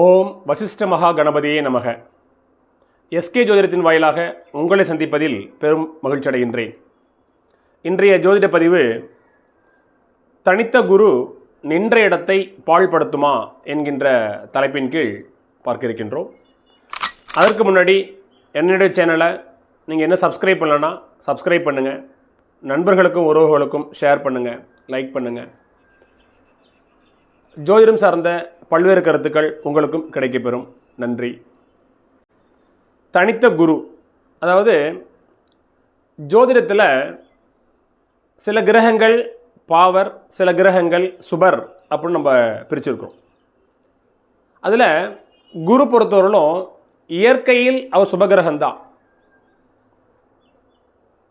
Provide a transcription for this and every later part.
ஓம் வசிஷ்ட மகா கணபதியே நமக. எஸ்கே ஜோதிடத்தின் வாயிலாக உங்களை சந்திப்பதில் பெரும் மகிழ்ச்சி அடைகின்றேன். இன்றைய ஜோதிட பதிவு தனித்த குரு நின்ற இடத்தை பாழ்படுத்துமா என்கின்ற தலைப்பின் கீழ் பார்க்க இருக்கின்றோம் அதற்கு முன்னாடி என்னுடைய சேனலை நீங்கள் என்ன சப்ஸ்கிரைப் பண்ணலன்னா சப்ஸ்கிரைப் பண்ணுங்கள் நண்பர்களுக்கும் உறவுகளுக்கும் ஷேர் பண்ணுங்கள் லைக் பண்ணுங்கள் ஜோதிடம் சார்ந்த பல்வேறு கருத்துக்கள் உங்களுக்கும் கிடைக்கப்பெறும். நன்றி. தனித்த குரு. அதாவது ஜோதிடத்தில் சில கிரகங்கள் பாவர் சில கிரகங்கள் சுபர் அப்படின்னு நம்ம பிரிச்சிருக்கிறோம். அதில் குரு பொறுத்தவரையிலும் இயற்கையில் அவர் சுபகிரகம்தான்.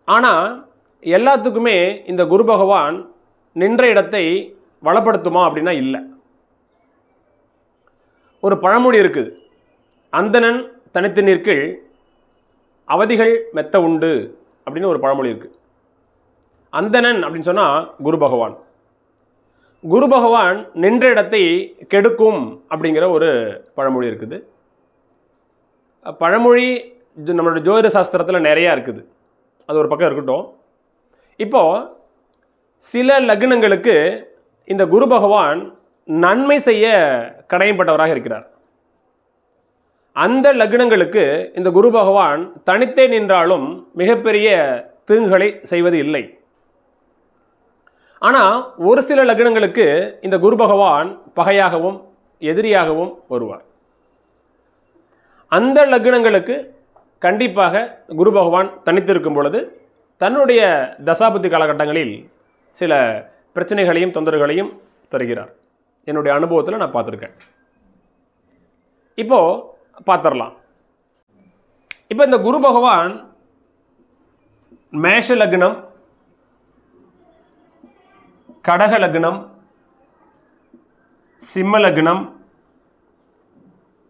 ஆனால் எல்லாத்துக்குமே இந்த குரு பகவான் நின்ற இடத்தை வளப்படுத்துமா அப்படின்னா இல்லை. ஒரு பழமொழி இருக்குது. அந்தணன் தனித்து நிற்கில் அவதிகள் மெத்த உண்டு அப்படின்னு ஒரு பழமொழி இருக்குது அந்தணன் அப்படின்னு சொன்னால் குரு பகவான். குரு பகவான் நின்ற இடத்தை கெடுக்கும் அப்படிங்கிற ஒரு பழமொழி இருக்குது. பழமொழி நம்மளோட ஜோதிட சாஸ்திரத்தில் நிறையா இருக்குது. அது ஒரு பக்கம் இருக்கட்டும். இப்போது சில லக்னங்களுக்கு இந்த குரு பகவான் நன்மை செய்ய கடையப்பட்டவராக இருக்கிறார். அந்த லக்னங்களுக்கு இந்த குரு பகவான் தனித்தே நின்றாலும் மிகப்பெரிய தீங்குகளை செய்வது இல்லை. ஆனால் ஒரு சில லக்னங்களுக்கு இந்த குரு பகவான் பகையாகவும் எதிரியாகவும் வருவார். அந்த லக்னங்களுக்கு கண்டிப்பாக குரு பகவான் தனித்திருக்கும் பொழுது தன்னுடைய தசாபதி காலகட்டங்களில் சில பிரச்சனைகளையும் தொந்தரவுகளையும் தருகிறார். என்னுடைய அனுபவத்தில் நான் பார்த்துருக்கேன். இப்போ பார்த்துடலாம் இப்போ இந்த குரு பகவான் மேஷ லக்னம் கடக லக்னம் சிம்ம லக்னம்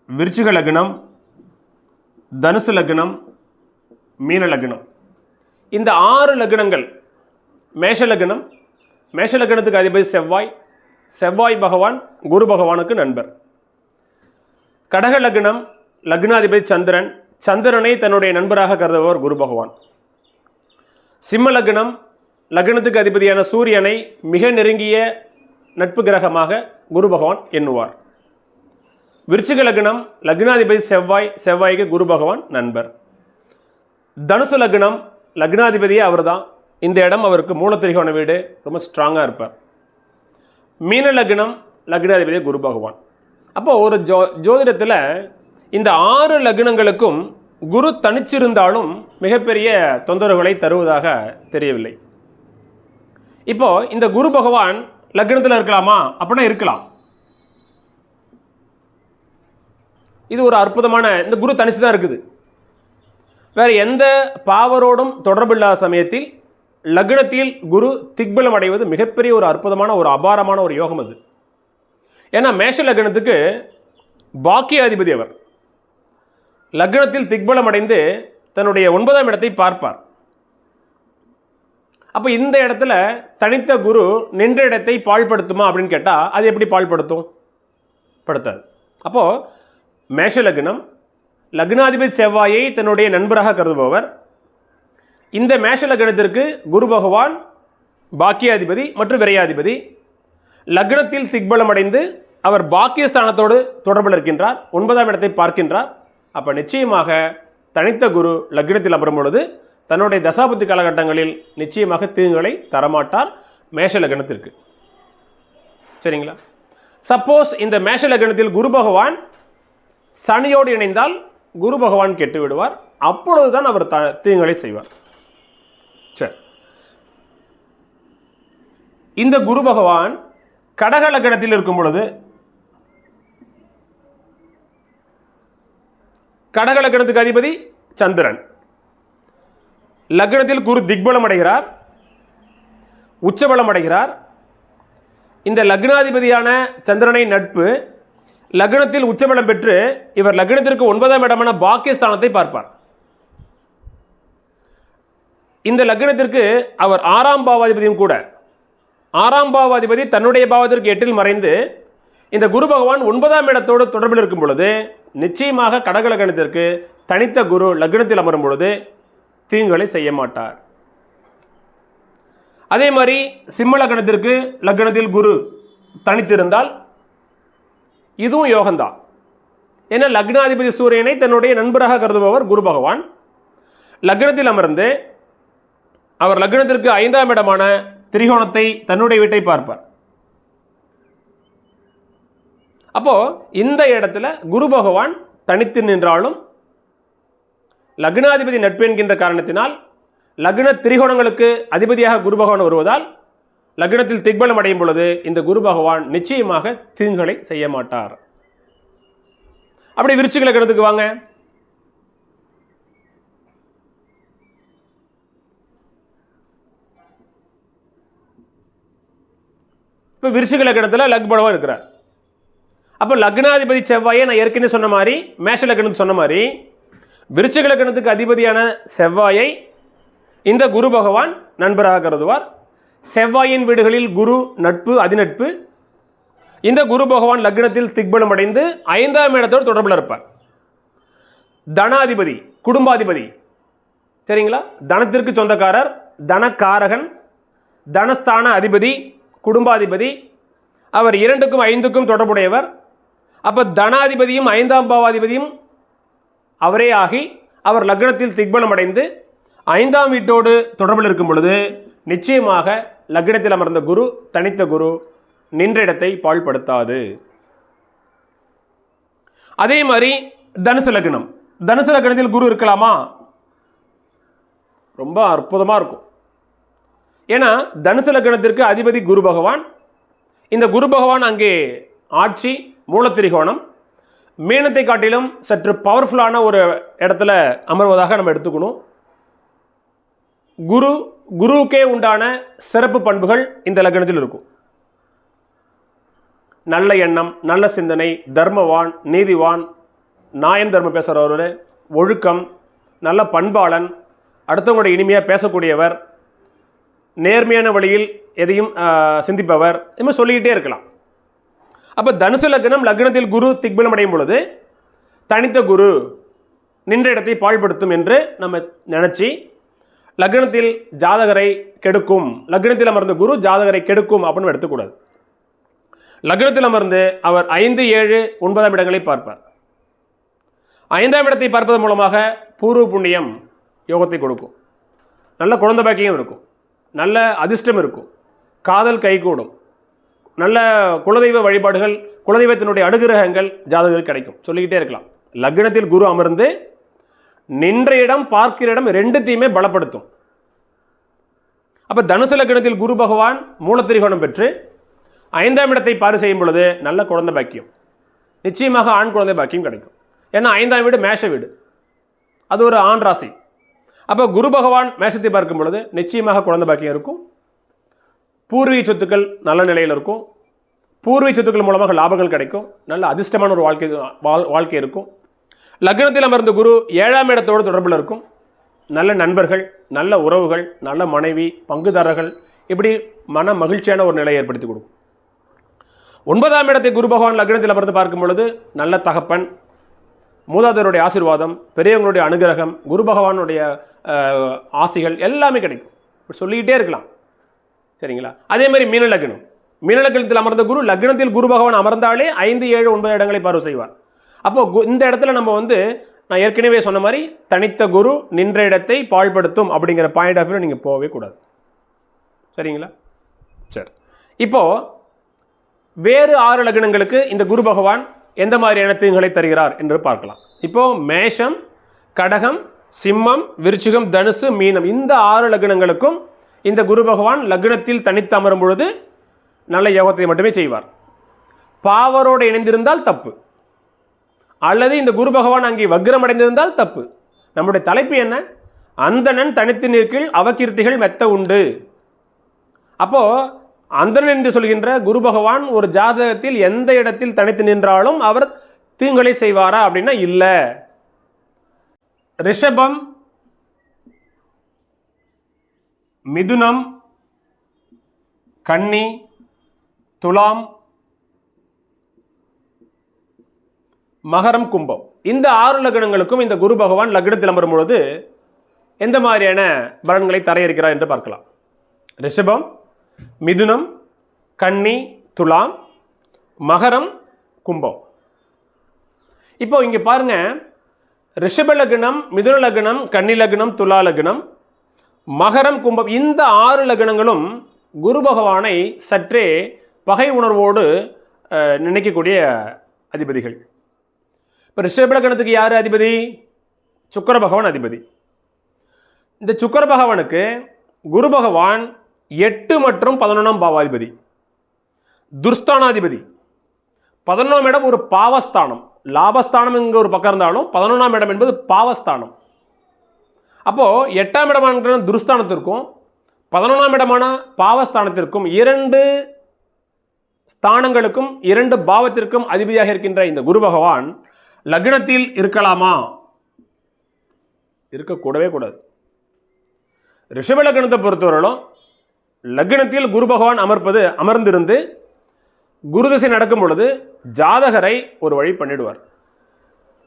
விருச்சிக லக்னம் தனுசு லக்னம் மீன லக்னம். இந்த ஆறு லக்னங்கள் மேஷ லக்னம் மேஷ லக்னத்துக்கு அதிபதி செவ்வாய் செவ்வாய் பகவான் குரு பகவானுக்கு நண்பர். கடக லக்னம் லக்னாதிபதி சந்திரன். சந்திரனை தன்னுடைய நண்பராக கருதுபவர் குரு பகவான். சிம்ம லக்னம் லக்னத்துக்கு அதிபதியான சூரியனை மிக நெருங்கிய நட்பு கிரகமாக குரு பகவான் எண்ணுவார். விருச்சிக லக்னம் லக்னாதிபதி செவ்வாய் செவ்வாய்க்கு குரு பகவான் நண்பர். தனுசு லக்னம் லக்னாதிபதியே அவர்தான். இந்த இடம் அவருக்கு மூலத்திரிகோண வீடு ரொம்ப ஸ்ட்ராங்காக இருப்பார். மீன லக்னம் லக்னாதிபதி குரு பகவான். அப்போ ஒரு ஜோ ஜோதிடத்தில் இந்த ஆறு லக்னங்களுக்கும் குரு தனிச்சிருந்தாலும் மிகப்பெரிய தொந்தரவுகளை தருவதாக தெரியவில்லை. இப்போ இந்த குரு பகவான் லக்னத்தில் இருக்கலாமா? அப்படின்னா இருக்கலாம். இது ஒரு அற்புதமான இந்த குரு தனிச்சு தான் இருக்குது. வேறு எந்த பாவரோடும் தொடர்பில்லாத சமயத்தில் லக்னத்தில் குரு திக்பலம் அடைவது மிகப்பெரிய ஒரு அற்புதமான ஒரு அபாரமான ஒரு யோகம் அது. ஏன்னா மேஷ லக்னத்துக்கு பாக்கியாதிபதி அவர். லக்னத்தில் திக்பலம் அடைந்து தன்னுடைய ஒன்பதாம் இடத்தை பார்ப்பார். அப்போ இந்த இடத்துல தனித்த குரு நின்ற இடத்தை பாழ்படுத்துமா அப்படின்னு கேட்டால் அது எப்படி பாழ்படுத்தும் படுத்தாது. அப்போது மேஷ லக்னம் லக்னாதிபதி செவ்வாயை தன்னுடைய நண்பராக கருதுபவர் இந்த மேஷ லக்னத்திற்கு குரு பகவான் பாக்கியாதிபதி மற்றும் விரையாதிபதி. லக்னத்தில் திக்பலம் அடைந்து அவர் பாக்கியஸ்தானத்தோடு தொடர்பில் இருக்கின்றார் ஒன்பதாம் இடத்தை பார்க்கின்றார். அப்போ நிச்சயமாக தனித்த குரு லக்னத்தில் அமரும் பொழுது தன்னுடைய தசாபுத்தி காலகட்டங்களில் நிச்சயமாக தீங்குகளை தரமாட்டார் மேஷ லக்னத்திற்கு. சரிங்களா? சப்போஸ் இந்த மேஷ லக்னத்தில் குரு பகவான் சனியோடு இணைந்தால் குரு பகவான் கெட்டு விடுவார். அப்பொழுதுதான் அவர் த தீங்குகளை செய்வார். சரி இந்த குரு பகவான் கடகலக்கடத்தில் இருக்கும் பொழுது கடக லக்னத்துக்கு அதிபதி சந்திரன். லக்னத்தில் குரு திக்பலம் அடைகிறார் உச்சபலம் அடைகிறார். இந்த லக்னாதிபதியான சந்திரனை நட்பு லக்னத்தில் உச்சபலம் பெற்று இவர் லக்னத்திற்கு ஒன்பதாம் இடமான பாக்கியஸ்தானத்தை பார்ப்பார். இந்த லக்னத்திற்கு அவர் ஆறாம் பாவாதிபதியும் கூட. ஆறாம் பாவாதிபதி தன்னுடைய பாவத்திற்கு எட்டில் மறைந்து இந்த குரு பகவான் ஒன்பதாம் இடத்தோடு தொடர்பில் இருக்கும் பொழுது நிச்சயமாக கடக லக்னத்திற்கு தனித்த குரு லக்னத்தில் அமரும் பொழுது தீங்குகளை செய்ய மாட்டார். அதே மாதிரி சிம்ம லக்னத்திற்கு லக்னத்தில் குரு தனித்திருந்தால் இதுவும் யோகம்தான். ஏன்னா லக்னாதிபதி சூரியனை தன்னுடைய நண்பராக கருதுபவர் குரு பகவான். லக்னத்தில் அமர்ந்து அவர் லக்னத்திற்கு ஐந்தாம் இடமான திரிகோணத்தை தன்னுடைய வீட்டை பார்ப்பார். அப்போ இந்த இடத்துல குரு பகவான் தனித்து நின்றாலும் லக்னாதிபதி நட்பு என்கின்ற காரணத்தினால் லக்ன திரிகோணங்களுக்கு அதிபதியாக குரு பகவான் வருவதால் லக்னத்தில் திக்பலம் அடையும் பொழுது இந்த குரு பகவான் நிச்சயமாக தீங்குகளை செய்ய மாட்டார். அப்படி விருச்சிக லக்னத்துக்கு வாங்க. இப்போ விருச்சிக லக்னத்தில் லக் இருக்கிறார். அப்போ லக்னாதிபதி செவ்வாயை நான் ஏற்கனவே சொன்ன மாதிரி மேஷ லக்னத்துக்கு சொன்ன மாதிரி விருச்சிக லக்னத்துக்கு அதிபதியான செவ்வாயை இந்த குரு பகவான் நண்பராக கருதுவார். செவ்வாயின் வீடுகளில் குரு நட்பு அதிநட்பு இந்த குரு பகவான் லக்னத்தில் திக்பலம் அடைந்து ஐந்தாம் இடத்தோடு தொடர்பில் இருப்பார். தனாதிபதி குடும்பாதிபதி சரிங்களா? தனத்திற்கு சொந்தக்காரர் தனக்காரகன் தனஸ்தான அதிபதி குடும்பாதிபதி அவர் இரண்டுக்கும் ஐந்துக்கும் தொடர்புடையவர். அப்போ தனாதிபதியும் ஐந்தாம் பாவாதிபதியும் அவரே ஆகி அவர் லக்னத்தில் திக்பலம் அடைந்து ஐந்தாம் வீட்டோடு தொடர்பில் இருக்கும் பொழுது நிச்சயமாக லக்னத்தில் அமர்ந்த குரு தனித்த குரு நின்ற இடத்தை பாழ்படுத்தாது. அதே மாதிரி தனுசு லக்னம். தனுசு லக்னத்தில் குரு இருக்கலாமா? ரொம்ப அற்புதமாக இருக்கும். ஏன்னா தனுசு லக்னத்திற்கு அதிபதி குரு பகவான். இந்த குரு பகவான் அங்கே ஆட்சி மூலத்திரிகோணம். மீனத்தை காட்டிலும் சற்று பவர்ஃபுல்லான ஒரு இடத்துல அமர்வதாக நம்ம எடுத்துக்கணும். குரு குருவுக்கே உண்டான சிறப்பு பண்புகள் இந்த லக்னத்தில் இருக்கும். நல்ல எண்ணம் நல்ல சிந்தனை தர்மவான் நீதிவான் நியாயம் தர்மம் பேசுகிறவர் ஒழுக்கம் நல்ல பண்பாளன் அடுத்தவங்களோட இனிமையாக பேசக்கூடியவர் நேர்மையான வழியில் எதையும் சிந்திப்பவர் இதுமாதிரி சொல்லிக்கிட்டே இருக்கலாம். அப்போ தனுசு லக்னம் லக்னத்தில் குரு திக்பலம் அடையும் பொழுது தனித்த குரு நின்ற இடத்தை பாழ்படுத்தும் என்று நம்ம நினச்சி லக்னத்தில் ஜாதகரை கெடுக்கும் லக்னத்தில் அமர்ந்த குரு ஜாதகரை கெடுக்கும் அப்படின்னு எடுத்துக்கூடாது. லக்னத்தில் அமர்ந்து அவர் ஐந்து ஏழு ஒன்பதாம் இடங்களை பார்ப்பார். ஐந்தாம் இடத்தை பார்ப்பதன் மூலமாக பூர்வ புண்ணியம் யோகத்தை கொடுக்கும். நல்ல குழந்தை பாக்கியம் இருக்கும். நல்ல அதிர்ஷ்டம் இருக்கும். காதல் கைகூடும். நல்ல குலதெய்வ வழிபாடுகள் குலதெய்வத்தினுடைய அனுகிரகங்கள் ஜாதகர்கள் கிடைக்கும். சொல்லிக்கிட்டே இருக்கலாம். லக்னத்தில் குரு அமர்ந்து நின்ற இடம் பார்க்கிற இடம் ரெண்டுத்தையுமே பலப்படுத்தும். அப்போ தனுசு லக்னத்தில் குரு பகவான் மூலத்திரிகோணம் பெற்று ஐந்தாம் இடத்தை பாரு செய்யும் பொழுது நல்ல குழந்தை பாக்கியம். நிச்சயமாக ஆண் குழந்தை பாக்கியம் கிடைக்கும். ஏன்னா ஐந்தாம் வீடு மேஷ வீடு. அது ஒரு ஆண் ராசி. அப்போ குரு பகவான் மேஷத்தை பார்க்கும் பொழுது நிச்சயமாக குழந்தை பாக்கியம் இருக்கும். பூர்வீக சொத்துக்கள் நல்ல நிலையில் இருக்கும். பூர்வீக சொத்துக்கள் மூலமாக லாபங்கள் கிடைக்கும். நல்ல அதிர்ஷ்டமான ஒரு வாழ்க்கை வாழ்- வாழ்க்கை இருக்கும். லக்னத்தில் அமர்ந்த குரு ஏழாம் இடத்தோடு தொடர்பில் இருக்கும். நல்ல நண்பர்கள் நல்ல உறவுகள் நல்ல மனைவி பங்குதாரர்கள் இப்படி மன மகிழ்ச்சியான ஒரு நிலையை ஏற்படுத்தி கொடுக்கும். ஒன்பதாம் இடத்தை குரு பகவான் லக்னத்தில் அமர்ந்து பார்க்கும் பொழுது நல்ல தகப்பன் மூதாதையருடைய ஆசிர்வாதம் பெரியவங்களுடைய அனுகிரகம் குரு பகவானுடைய ஆசைகள் எல்லாமே கிடைக்கும். சொல்லிக்கிட்டே இருக்கலாம். சரிங்களா? அதே மாதிரி மீன லக்னம். மீன லக்னத்தில் அமர்ந்த குரு லக்னத்தில் குரு பகவான் அமர்ந்தாலே ஐந்து ஏழு ஒன்பது இடங்களை பார்வை செய்வார். அப்போது இந்த இடத்துல நம்ம வந்து நான் ஏற்கனவே சொன்ன மாதிரி தனித்த குரு நின்ற இடத்தை பாழ்படுத்தும் அப்படிங்கிற பாயிண்ட் ஆஃப் வியூ நீங்கள் போகவே கூடாது. சரிங்களா? சரி. இப்போது வேறு ஆறு லக்னங்களுக்கு இந்த குரு பகவான் எந்த மாதிரியான தீங்குகளை தருகிறார் என்று பார்க்கலாம். இப்போ மேஷம் கடகம் சிம்மம் விருச்சிகம் தனுசு மீனம் இந்த ஆறு லக்னங்களுக்கும் இந்த குரு பகவான் லக்னத்தில் தனித்து அமரும் பொழுது நல்ல யோகத்தை மட்டுமே செய்வார். பாவரோடு இணைந்திருந்தால் தப்பு. அல்லது இந்த குரு பகவான் அங்கே வக்ரம் அடைந்திருந்தால் தப்பு. நம்முடைய தலைப்பு என்ன? அந்தணன் தனித்து நிற்கில் அவகீர்த்திகள் மெத்த உண்டு. அப்போது அந்தணன் என்று சொல்கின்ற குரு பகவான் ஒரு ஜாதகத்தில் எந்த இடத்தில் தனித்து நின்றாலும் அவர் தீங்களை செய்வாரா அப்படின்னா இல்லை. ரிஷபம் மிதுனம் கன்னி துலாம் மகரம் கும்பம். இந்த ஆறு லக்னங்களுக்கும் இந்த குரு பகவான் லக்னத்தில் அமரும் பொழுது எந்த மாதிரியான பலன்களை தர இருக்கிறார் என்று பார்க்கலாம். ரிஷபம் மிதுனம் கன்னி துலாம் மகரம் கும்பம். இப்போ இங்கே பாருங்க ரிஷப லக்னம் மிதுன லக்னம் கன்னி லக்னம் துலா லக்னம் மகரம் கும்பம் இந்த ஆறு லக்னங்களும் குரு பகவானை சற்றே பகை உணர்வோடு அஹ், நினைக்கக்கூடிய அதிபதிகள். இப்போ ரிஷப லக்னத்துக்கு யார் அதிபதி? சுக்கர பகவான் அதிபதி. இந்த சுக்கர பகவானுக்கு குரு பகவான் எட்டு மற்றும் பதினொன்றாம் பாவாதிபதி. துர்ஸ்தானாதிபதி. பதினொன்றாம் இடம் ஒரு பாவஸ்தானம். லாபஸ்தானம் என்கிற ஒரு பக்கம் இருந்தாலும் பதினொன்றாம் இடம் என்பது பாவஸ்தானம். அப்போது எட்டாம் இடமான துருஸ்தானத்திற்கும் பதினொன்றாம் இடமான பாவஸ்தானத்திற்கும் இரண்டு ஸ்தானங்களுக்கும் இரண்டு பாவத்திற்கும் அதிபதியாக இருக்கின்ற இந்த குரு பகவான் லக்னத்தில் இருக்கலாமா? இருக்கக்கூடவே கூடாது. ரிஷப லக்னத்தை பொறுத்தவரையிலும் லக்னத்தில் குரு பகவான் அமர்ப்பது அமர்ந்திருந்து குருதிசை நடக்கும் பொழுது ஜாதகரை ஒரு வழி பண்ணிடுவார்.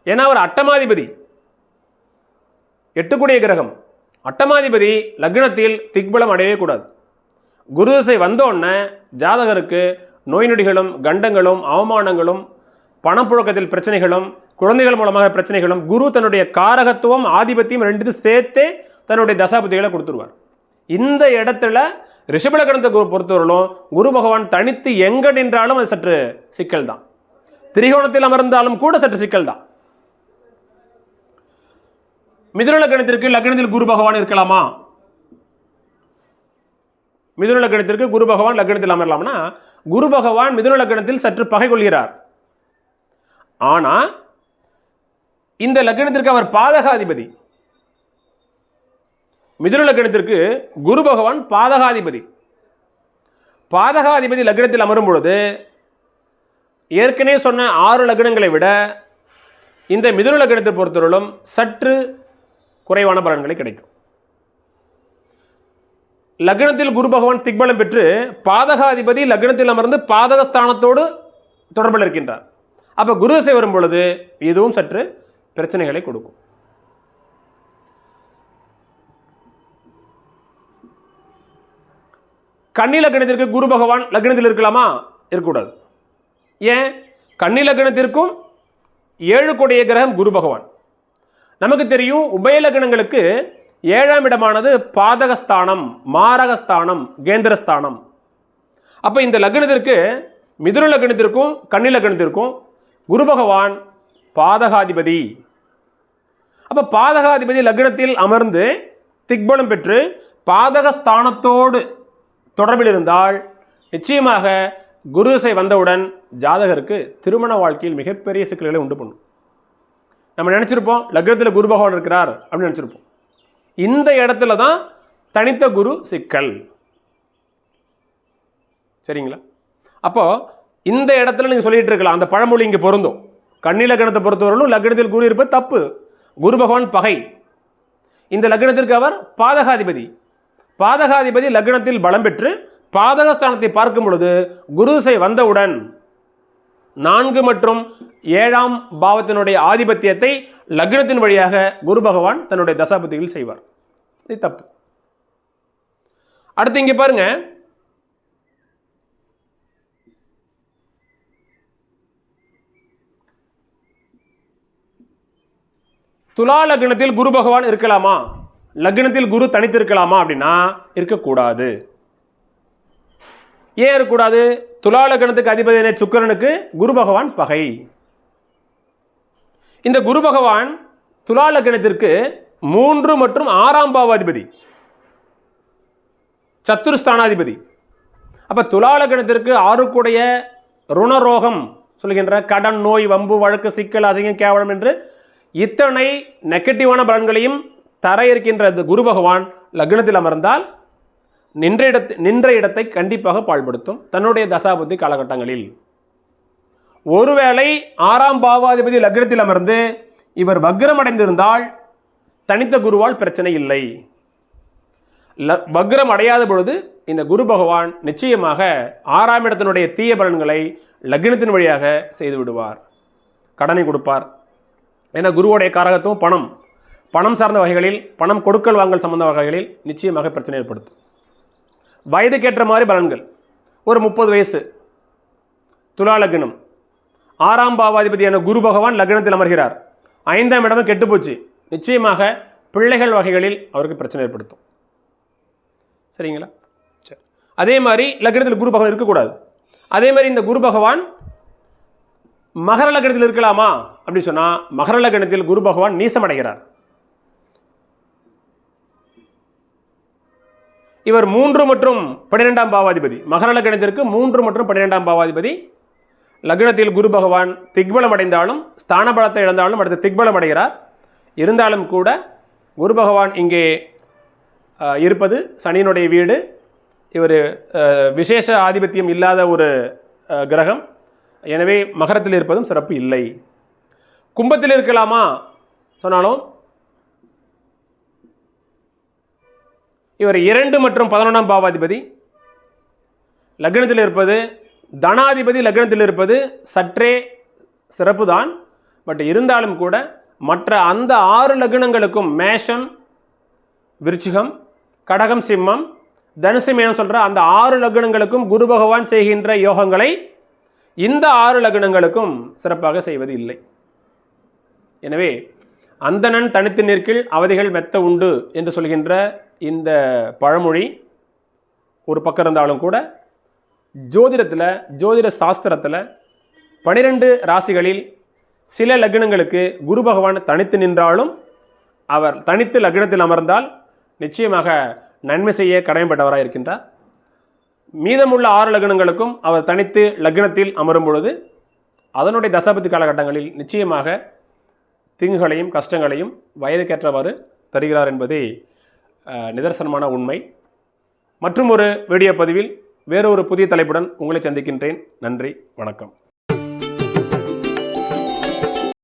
ஏன்னா அவர் அட்டமாதிபதி. எட்டுக்குடிய கிரகம். அட்டமாதிபதி லக்னத்தில் திக்பலம் அடையவே கூடாது. குருதிசை வந்தோடனே ஜாதகருக்கு நோய் நொடிகளும் கண்டங்களும் அவமானங்களும் பணப்புழக்கத்தில் பிரச்சனைகளும் குழந்தைகள் மூலமாக பிரச்சனைகளும் குரு தன்னுடைய காரகத்துவம் ஆதிபத்தியம் ரெண்டு சேர்த்தே தன்னுடைய தசாபதிகளை கொடுத்துருவார். இந்த இடத்துல ரிஷபலக்கணத்தை பொறுத்தவரையிலும் குரு பகவான் தனித்து எங்க நின்றாலும் அது சற்று சிக்கல் தான் திரிகோணத்தில் அமர்ந்தாலும் கூட சற்று சிக்கல் தான் மிதுன லக்னத்திற்கு லக்னத்தில் குரு பகவான் இருக்கலாமா? மிதுன லக்னத்திற்கு குரு பகவான் லக்னத்தில் அமரலாம்னா குரு பகவான் மிதுன சற்று பகை கொள்கிறார். ஆனா இந்த லக்னத்திற்கு அவர் பாதகாதிபதி. மிதுன லக்னத்திற்கு குரு பகவான் பாதகாதிபதி. பாதகாதிபதி லக்னத்தில் அமரும் பொழுது ஏற்கனவே சொன்ன ஆறு லக்னங்களை விட இந்த மிதுன லக்னத்தை பொறுத்தவரையிலும் சற்று குறைவான பலன்களை கிடைக்கும். லக்னத்தில் குரு பகவான் திக்பலம் பெற்று பாதகாதிபதி லக்னத்தில் அமர்ந்து பாதகஸ்தானத்தோடு தொடர்பில் இருக்கின்றார். அப்போ குரு திசை வரும் பொழுது இதுவும் சற்று பிரச்சனைகளை கொடுக்கும். கன்னி லக்னத்திற்கு குரு பகவான் லக்னத்தில் இருக்கலாமா? இருக்கக்கூடாது. ஏன்? கன்னி லக்னத்திற்கும் ஏழு கொடைய கிரகம் குரு பகவான். நமக்கு தெரியும் உபய லக்னங்களுக்கு ஏழாம் இடமானது பாதகஸ்தானம் மாரகஸ்தானம் கேந்திரஸ்தானம். அப்போ இந்த லக்னத்திற்கு மிதுன லக்னத்திற்கும் கன்னி லக்னத்திற்கும் குரு பகவான் பாதகாதிபதி. அப்போ பாதகாதிபதி லக்னத்தில் அமர்ந்து திக்பலம் பெற்று பாதகஸ்தானத்தோடு தொடர்பில் இருந்தால் நிச்சயமாக குரு திசை வந்தவுடன் ஜாதகருக்கு திருமண வாழ்க்கையில் மிகப்பெரிய சிக்கல்களை உண்டு பண்ணும். நம்ம நினச்சிருப்போம் லக்னத்தில் குரு பகவான் இருக்கிறார் அப்படின்னு நினச்சிருப்போம். இந்த இடத்துல தான் தனித்த குரு சிக்கல். சரிங்களா? அப்போ இந்த இடத்துல நீங்கள் சொல்லிட்டு இருக்கலாம் அந்த பழமொழி இங்கே பொருந்தும். கன்னி லக்னத்தை பொறுத்தவரையிலும் லக்னத்தில் குரு இருப்பது தப்பு. குரு பகவான் பகை. இந்த லக்னத்திற்கு அவர் பாதகாதிபதி. பாதகாதிபதி லக்னத்தில் பலம் பெற்று பாதகஸ்தானத்தை பார்க்கும் பொழுது குருசை வந்தவுடன் நான்கு மற்றும் ஏழாம் பாவத்தினுடைய ஆதிபத்தியத்தை லக்னத்தின் வழியாக குரு பகவான் தன்னுடைய தசாபதியில் செய்வார். இது தப்பு. அடுத்து இங்கே பாருங்க. துலா லக்னத்தில் குரு பகவான் இருக்கலாமா? லக்னத்தில் குரு தனித்து இருக்கலாமா அப்படின்னா இருக்கக்கூடாது. ஏன் இருக்கக்கூடாது? துலா லக்னத்துக்கு அதிபதியான சுக்கிரனுக்கு குரு பகவான் பகை. இந்த குரு பகவான் துலா லக்னத்திற்கு மூன்று மற்றும் ஆறாம் பாவாதிபதி. சத்துருஸ்தானாதிபதி. அப்போ துலா லக்னத்திற்கு ஆறுக்குடைய ருணரோகம் சொல்கின்ற கடன் நோய் வம்பு வழக்கு சிக்கல் அசிங்கம் கேவலம் என்று இத்தனை நெகட்டிவான பலன்களையும் தர இருக்கின்ற இந்த குரு பகவான் லக்னத்தில் அமர்ந்தால் நின்ற இடத்து நின்ற இடத்தை கண்டிப்பாக பாழ்படுத்தும். தன்னுடைய தசாபுத்தி காலகட்டங்களில். ஒருவேளை ஆறாம் பாவாதிபதி லக்னத்தில் அமர்ந்து இவர் வக்ரமடைந்திருந்தால் தனித்த குருவால் பிரச்சனை இல்லை. வக்ரம் அடையாத பொழுது இந்த குரு பகவான் நிச்சயமாக ஆறாம் இடத்தினுடைய தீய பலன்களை லக்னத்தின் வழியாக செய்து விடுவார். கடனை கொடுப்பார். ஏன்னா குருவோடைய காரகத்துவம் பணம். பணம் சார்ந்த வகைகளில் பணம் கொடுக்கல் வாங்கல் சம்பந்த வகைகளில் நிச்சயமாக பிரச்சனை ஏற்படுத்தும். வயதுக்கேற்ற மாதிரி பலன்கள். ஒரு முப்பது வயசு. துலா லக்னம். ஆறாம் பாவாதிபதியான குரு பகவான் லக்னத்தில் அமர்கிறார். ஐந்தாம் இடமும் கெட்டுப்போச்சு. நிச்சயமாக பிள்ளைகள் வகைகளில் அவருக்கு பிரச்சனை ஏற்படுத்தும். சரிங்களா? சரி. அதே மாதிரி லக்னத்தில் குரு பகவான் இருக்கக்கூடாது. அதே மாதிரி இந்த குரு பகவான் மகர லக்னத்தில் இருக்கலாமா? அப்படின்னு சொன்னால் மகர லக்னத்தில் குரு பகவான் நீசமடைகிறார். இவர் மூன்று மற்றும் பன்னிரெண்டாம் பாவாதிபதி. மகர லக்னத்திற்கு மூன்று மற்றும் பன்னிரெண்டாம் பாவாதிபதி. லக்னத்தில் குரு பகவான் திக்பலம் அடைந்தாலும் ஸ்தான பலத்தை இழந்தாலும் அடுத்து திக்பலம் அடைகிறார். இருந்தாலும் கூட குரு பகவான் இங்கே இருப்பது சனியினுடைய வீடு. இவர் விசேஷ ஆதிபத்தியம் இல்லாத ஒரு கிரகம். எனவே மகரத்தில் இருப்பதும் சிறப்பு இல்லை. கும்பத்தில் இருக்கலாமா? சொன்னாலும் இவர் இரண்டு மற்றும் பதினொன்றாம் பாவாதிபதி. லக்னத்தில் இருப்பது தனாதிபதி லக்னத்தில் இருப்பது சற்றே சிறப்பு தான் பட் இருந்தாலும் கூட மற்ற அந்த ஆறு லக்னங்களுக்கும் மேஷம் விருச்சிகம் கடகம் சிம்மம் தனுசு மேனம் சொல்கிற அந்த ஆறு லக்னங்களுக்கும் குரு பகவான் செய்கின்ற யோகங்களை இந்த ஆறு லக்னங்களுக்கும் சிறப்பாக செய்வது இல்லை. எனவே அந்தணன் தனித்து நிற்கில் அவதிகள் மெத்த உண்டு என்று சொல்கின்ற இந்த பழமொழி ஒரு பக்கம் இருந்தாலும் கூட ஜோதிடத்தில் ஜோதிட சாஸ்திரத்தில் பனிரெண்டு ராசிகளில் சில லக்னங்களுக்கு குரு பகவான் தனித்து நின்றாலும் அவர் தனித்து லக்னத்தில் அமர்ந்தால் நிச்சயமாக நன்மை செய்ய கடமைப்பட்டவராக இருக்கின்றார். மீதமுள்ள ஆறு லக்னங்களுக்கும் அவர் தனித்து லக்னத்தில் அமரும் பொழுது அதனுடைய தசாபதி காலகட்டங்களில் நிச்சயமாக தீங்குகளையும் கஷ்டங்களையும் வயதுக்கேற்றவாறு தருகிறார் என்பதே நிதர்சனமான உண்மை. மற்றும் ஒரு வீடியோ பதிவில் வேறொரு புதிய தலைப்புடன் உங்களை சந்திக்கின்றேன். நன்றி வணக்கம்.